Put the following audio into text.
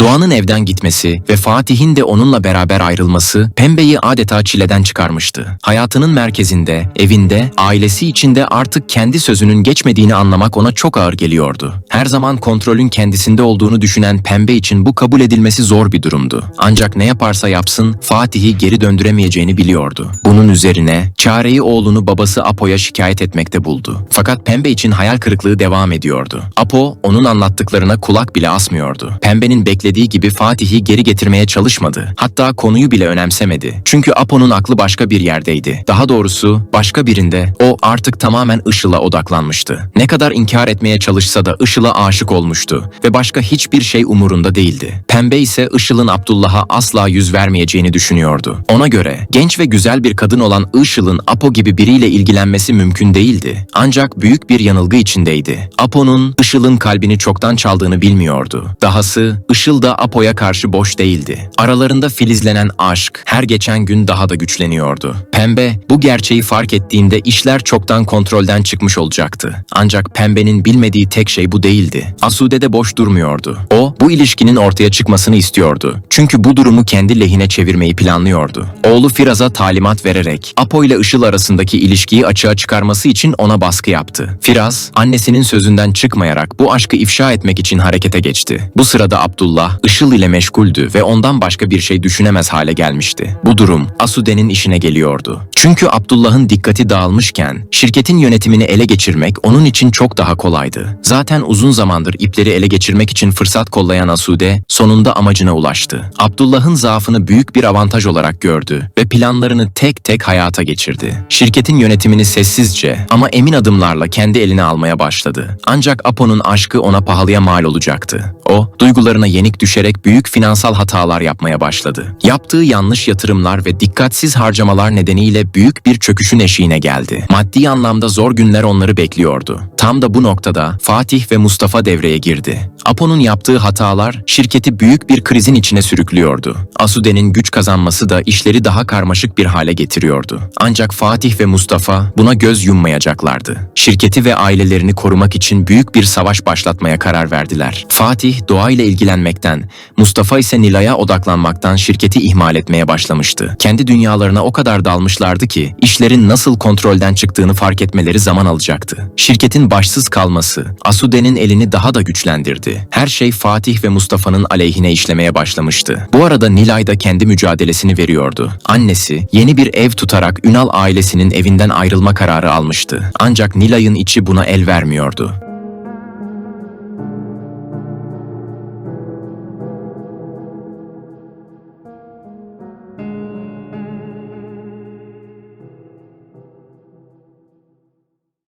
Doğan'ın evden gitmesi ve Fatih'in de onunla beraber ayrılması Pembe'yi adeta çileden çıkarmıştı. Hayatının merkezinde, evinde, ailesi içinde artık kendi sözünün geçmediğini anlamak ona çok ağır geliyordu. Her zaman kontrolün kendisinde olduğunu düşünen Pembe için bu kabul edilmesi zor bir durumdu. Ancak ne yaparsa yapsın Fatih'i geri döndüremeyeceğini biliyordu. Bunun üzerine çareyi oğlunu babası Apo'ya şikayet etmekte buldu. Fakat Pembe için hayal kırıklığı devam ediyordu. Apo onun anlattıklarına kulak bile asmıyordu. Pembe'nin beklediği gibi Fatih'i geri getirmeye çalışmadı. Hatta konuyu bile önemsemedi. Çünkü Apo'nun aklı başka bir yerdeydi. Daha doğrusu başka birinde o artık tamamen Işıl'a odaklanmıştı. Ne kadar inkar etmeye çalışsa da Işıl'a aşık olmuştu ve başka hiçbir şey umurunda değildi. Pembe ise Işıl'ın Abdullah'a asla yüz vermeyeceğini düşünüyordu. Ona göre genç ve güzel bir kadın olan Işıl'ın Apo gibi biriyle ilgilenmesi mümkün değildi. Ancak büyük bir yanılgı içindeydi. Apo'nun Işıl'ın kalbini çoktan çaldığını bilmiyordu. Dahası Işıl da Apo'ya karşı boş değildi. Aralarında filizlenen aşk her geçen gün daha da güçleniyordu. Pembe bu gerçeği fark ettiğinde işler çoktan kontrolden çıkmış olacaktı. Ancak Pembe'nin bilmediği tek şey bu değildi. Asude de boş durmuyordu. O bu ilişkinin ortaya çıkmasını istiyordu. Çünkü bu durumu kendi lehine çevirmeyi planlıyordu. Oğlu Firaz'a talimat vererek Apo ile Işıl arasındaki ilişkiyi açığa çıkarması için ona baskı yaptı. Firaz, annesinin sözünden çıkmayarak bu aşkı ifşa etmek için harekete geçti. Bu sırada Abdullah, Işıl ile meşguldü ve ondan başka bir şey düşünemez hale gelmişti. Bu durum Asude'nin işine geliyordu. Çünkü Abdullah'ın dikkati dağılmışken şirketin yönetimini ele geçirmek onun için çok daha kolaydı. Zaten uzun zamandır ipleri ele geçirmek için fırsat kollayan Asude sonunda amacına ulaştı. Abdullah'ın zaafını büyük bir avantaj olarak gördü ve planlarını tek tek hayata geçirdi. Şirketin yönetimini sessizce ama emin adımlarla kendi eline almaya başladı. Ancak Apo'nun aşkı ona pahalıya mal olacaktı. O, duygularına yenik düşerek büyük finansal hatalar yapmaya başladı. Yaptığı yanlış yatırımlar ve dikkatsiz harcamalar nedeniyle büyük bir çöküşün eşiğine geldi. Maddi anlamda zor günler onları bekliyordu. Tam da bu noktada Fatih ve Mustafa devreye girdi. Apo'nun yaptığı hatalar şirketi büyük bir krizin içine sürüklüyordu. Asude'nin güç kazanması da işleri daha karmaşık bir hale getiriyordu. Ancak Fatih ve Mustafa buna göz yummayacaklardı. Şirketi ve ailelerini korumak için büyük bir savaş başlatmaya karar verdiler. Fatih doğayla ilgilenmekten, Mustafa ise Nilay'a odaklanmaktan şirketi ihmal etmeye başlamıştı. Kendi dünyalarına o kadar dalmışlardı ki işlerin nasıl kontrolden çıktığını fark etmeleri zaman alacaktı. Şirketin başsız kalması Asude'nin elini daha da güçlendirdi. Her şey Fatih ve Mustafa'nın aleyhine işlemeye başlamıştı. Bu arada Nilay da kendi mücadelesini veriyordu. Annesi yeni bir ev tutarak Ünal ailesinin evinden ayrılma kararı almıştı. Ancak Nilay'ın içi buna el vermiyordu.